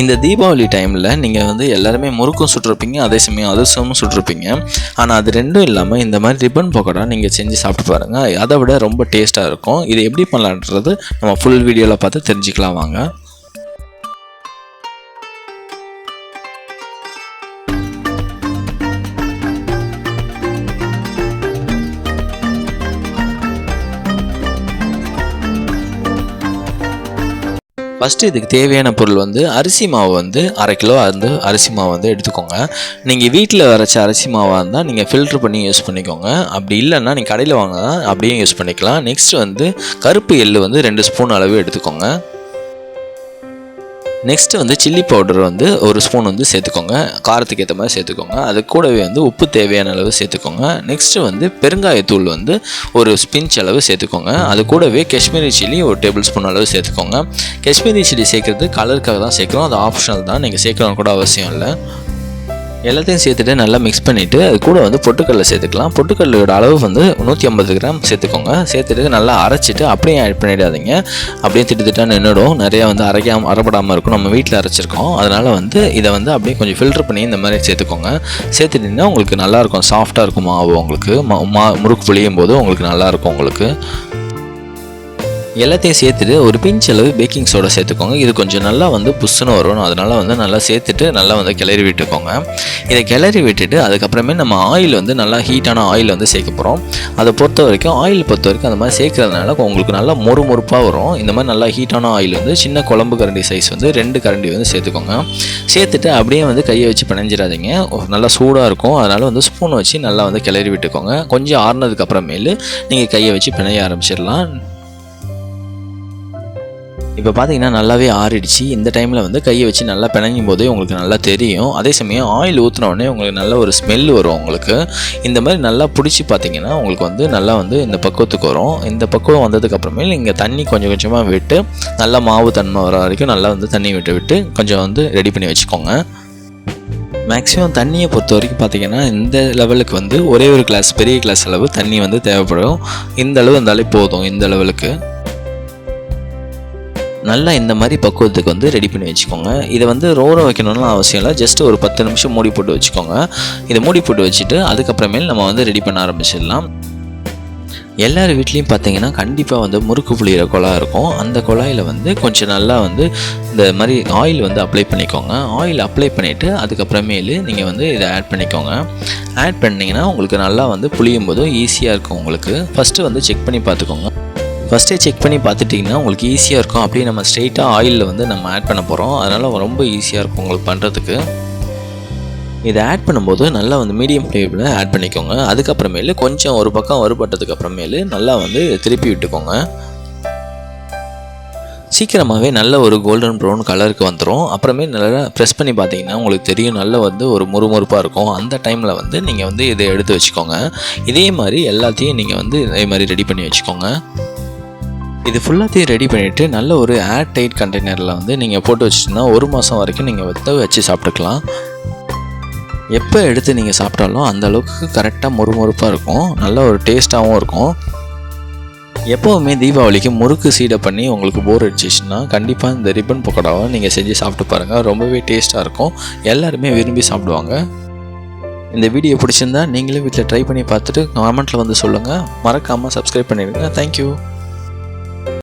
இந்த தீபாவளி டைமில் நீங்கள் வந்து எல்லாருமே முறுக்கும் சுட்டிருப்பீங்க அதே சமயம் அதிர்சமும் சுட்டிருப்பீங்க. ஆனால் அது ரெண்டும் இல்லாமல் இந்த மாதிரி ரிப்பன் பக்கோடா நீங்கள் செஞ்சு சாப்பிட்டு பாருங்கள் அதை விட ரொம்ப டேஸ்ட்டாக இருக்கும். இது எப்படி பண்ணலான்றது நம்ம ஃபுல் வீடியோவில் பார்த்து தெரிஞ்சுக்கலாம் வாங்க. ஃபஸ்ட்டு இதுக்கு தேவையான பொருள் வந்து அரிசி மாவு வந்து அரை கிலோ வந்து அரிசி மாவு வந்து எடுத்துக்கோங்க. நீங்கள் வீட்டில் வரைச்ச அரிசி மாவாக இருந்தால் நீங்கள் ஃபில்ட்ரு பண்ணி யூஸ் பண்ணிக்கோங்க. அப்படி இல்லைன்னா நீங்கள் கடையில் வாங்கினா அப்படியே யூஸ் பண்ணிக்கலாம். நெக்ஸ்ட் வந்து கருப்பு எள்ளு வந்து ரெண்டு ஸ்பூன் அளவு எடுத்துக்கோங்க. நெக்ஸ்ட்டு வந்து சில்லி பவுடர் வந்து ஒரு ஸ்பூன் வந்து சேர்த்துக்கோங்க. காரத்துக்கு ஏற்ற மாதிரி சேர்த்துக்கோங்க. அது கூடவே வந்து உப்பு தேவையான அளவு சேர்த்துக்கோங்க. நெக்ஸ்ட்டு வந்து பெருங்காயத்தூள் வந்து ஒரு ஸ்பின்ச் அளவு சேர்த்துக்கோங்க. அது கூடவே காஷ்மீரி சில்லி ஒரு டேபிள் ஸ்பூன் அளவு சேர்த்துக்கோங்க. காஷ்மீரி சில்லி சேர்க்குறது கலருக்காக தான் சேர்க்குறோம். அது ஆப்ஷனல் தான். நீங்கள் சேர்க்கணும் கூட அவசியம் இல்லை. எல்லாத்தையும் சேர்த்துட்டு நல்லா மிக்ஸ் பண்ணிவிட்டு அது கூட வந்து பொட்டுக்கடலை சேர்த்துக்கலாம். பொட்டுக்கடலோட அளவு வந்து நூற்றி ஐம்பது கிராம் சேர்த்துக்கோங்க. சேர்த்துட்டு நல்லா அரைச்சிட்டு அப்படியே ஆட் பண்ணிடாதீங்க. அப்படியே திட்டு திட்டா நின்றுடும் நிறையா வந்து அரைக்காம அரைப்படாமல் இருக்கும். நம்ம வீட்டில் அரைச்சிருக்கோம். அதனால் வந்து இதை வந்து அப்படியே கொஞ்சம் ஃபில்டர் பண்ணி இந்த மாதிரி சேர்த்துக்கோங்க. சேர்த்துட்டிங்கன்னா உங்களுக்கு நல்லாயிருக்கும் சாஃப்டாக இருக்கும் மாவு உங்களுக்கு. மா மா- முறுக்கு புளியும் போது உங்களுக்கு நல்லாயிருக்கும் உங்களுக்கு. எல்லாத்தையும் சேர்த்துட்டு ஒரு பிஞ்ச் அளவு பேக்கிங் சோடா சேர்த்துக்கோங்க. இது கொஞ்சம் நல்லா வந்து புஷ்ஷுன்னு வரும். அதனால் வந்து நல்லா சேர்த்துட்டு நல்லா வந்து கிளறி விட்டுக்கோங்க. இதை கிளறி விட்டுட்டு அதுக்கப்புறமே நம்ம ஆயில் வந்து நல்லா ஹீட்டான ஆயில் வந்து சேர்க்க போகிறோம் அதை பொறுத்த வரைக்கும் ஆயில் பொறுத்த வரைக்கும் அந்த மாதிரி சேர்க்கறதுனால உங்களுக்கு நல்லா மொறு மொறுப்பாக வரும். இந்த மாதிரி நல்லா ஹீட்டான ஆயில் வந்து சின்ன குழம்பு கரண்டி சைஸ் வந்து ரெண்டு கரண்டி வந்து சேர்த்துக்கோங்க. சேர்த்துட்டு அப்படியே வந்து கையை வச்சு பிணைஞ்சிடாதீங்க. ஒரு நல்லா சூடாக இருக்கும். அதனால் வந்து ஸ்பூன் வச்சு நல்லா வந்து கிளறி விட்டுக்கோங்க. கொஞ்சம் ஆறுனதுக்கு அப்புறமேலு நீங்கள் கையை வச்சு பிணைய ஆரம்பிச்சிடலாம். இப்போ பார்த்தீங்கன்னா நல்லாவே ஆறிடுச்சு. இந்த டைமில் வந்து கையை வச்சு நல்லா பிணையும் போதே உங்களுக்கு நல்லா தெரியும். அதே சமயம் ஆயில் ஊற்றின உங்களுக்கு நல்ல ஒரு ஸ்மெல் வரும் உங்களுக்கு. இந்த மாதிரி நல்லா பிடிச்சி பார்த்தீங்கன்னா உங்களுக்கு வந்து நல்லா வந்து இந்த பக்குவத்துக்கு வரும். இந்த பக்குவம் வந்ததுக்கப்புறமே நீங்கள் தண்ணி கொஞ்சம் கொஞ்சமாக விட்டு நல்லா மாவு தன்மை வர வரைக்கும் நல்லா வந்து தண்ணி விட்டு விட்டு கொஞ்சம் வந்து ரெடி பண்ணி வச்சுக்கோங்க. மேக்ஸிமம் தண்ணியை பொறுத்த வரைக்கும் பார்த்தீங்கன்னா இந்த லெவலுக்கு வந்து ஒரே ஒரு கிளாஸ் பெரிய கிளாஸ் அளவு தண்ணி வந்து தேவைப்படும். இந்த அளவு இருந்தாலே போதும் இந்த லெவலுக்கு நல்லா இந்த மாதிரி பக்குவத்துக்கு வந்து ரெடி பண்ணி வச்சுக்கோங்க. இதை வந்து ரோர வைக்கணும்னு அவசியம் இல்லை. ஜஸ்ட் ஒரு பத்து நிமிஷம் மூடி போட்டு வச்சுக்கோங்க. இதை மூடி போட்டு வச்சுட்டு அதுக்கப்புறமேல் நம்ம வந்து ரெடி பண்ண ஆரம்பிச்சிடலாம். எல்லார் வீட்லேயும் பார்த்தீங்கன்னா கண்டிப்பாக வந்து முறுக்கு புளியிற குழாய் இருக்கும். அந்த குழாயில் வந்து கொஞ்சம் நல்லா வந்து இந்த மாதிரி ஆயில் வந்து அப்ளை பண்ணிக்கோங்க. ஆயில் அப்ளை பண்ணிவிட்டு அதுக்கப்புறமேலு நீங்கள் வந்து இதை ஆட் பண்ணிக்கோங்க. ஆட் பண்ணிங்கன்னா உங்களுக்கு நல்லா வந்து புளியும் போதும் ஈஸியாக இருக்கும் உங்களுக்கு. ஃபஸ்ட்டு வந்து செக் பண்ணி பார்த்துக்கோங்க. ஃபஸ்ட்டே செக் பண்ணி பார்த்துட்டிங்கன்னா உங்களுக்கு ஈஸியாக இருக்கும். அப்படியே நம்ம ஸ்ட்ரெயிட்டாக ஆயிலில் வந்து நம்ம ஆட் பண்ண போகிறோம் அதனால் ரொம்ப ஈஸியாக இருக்கும் உங்களுக்கு பண்ணுறதுக்கு இதை ஆட் பண்ணும்போது நல்லா வந்து மீடியம் ஃப்ளேமில் ஆட் பண்ணிக்கோங்க. அதுக்கப்புறமேலு கொஞ்சம் ஒரு பக்கம் வறுபட்டதுக்கு அப்புறமேலு நல்லா வந்து திருப்பி விட்டுக்கோங்க. சீக்கிரமாகவே நல்ல ஒரு கோல்டன் ப்ரௌன் கலருக்கு வந்துடும் அப்புறமே நல்லா ப்ரெஸ் பண்ணி பார்த்தீங்கன்னா உங்களுக்கு தெரியும் நல்ல வந்து ஒரு முறுமுறுப்பாக இருக்கும். அந்த டைமில் வந்து நீங்கள் வந்து இதை எடுத்து வச்சுக்கோங்க. இதே மாதிரி எல்லாத்தையும் நீங்கள் வந்து இதே மாதிரி ரெடி பண்ணி வச்சுக்கோங்க. இது ஃபுல்லாத்தையும் ரெடி பண்ணிவிட்டு நல்ல ஒரு ஏர் டைட் கண்டெய்னரில் வந்து நீங்கள் போட்டு வச்சிட்டிங்கன்னா ஒரு மாதம் வரைக்கும் நீங்கள் வந்து வச்சு சாப்பிட்டுக்கலாம். எப்போ எடுத்து நீங்கள் சாப்பிட்டாலும் அந்த அளவுக்கு கரெக்டாக முறுமுறுப்பாக இருக்கும். நல்ல ஒரு டேஸ்ட்டாகவும் இருக்கும். எப்போவுமே தீபாவளிக்கு முறுக்கு சீடை பண்ணி உங்களுக்கு போர் அடிச்சிச்சுன்னா கண்டிப்பாக இந்த ரிப்பன் பக்கோடாவை நீங்கள் செஞ்சு சாப்பிட்டு பாருங்கள் ரொம்பவே டேஸ்ட்டாக இருக்கும். எல்லாருமே விரும்பி சாப்பிடுவாங்க. இந்த வீடியோ பிடிச்சிருந்தா நீங்களும் வீட்டில் ட்ரை பண்ணி பார்த்துட்டு கமெண்ட்டில் வந்து சொல்லுங்கள் மறக்காமல் சப்ஸ்கிரைப் பண்ணிடுங்க. தேங்க்யூ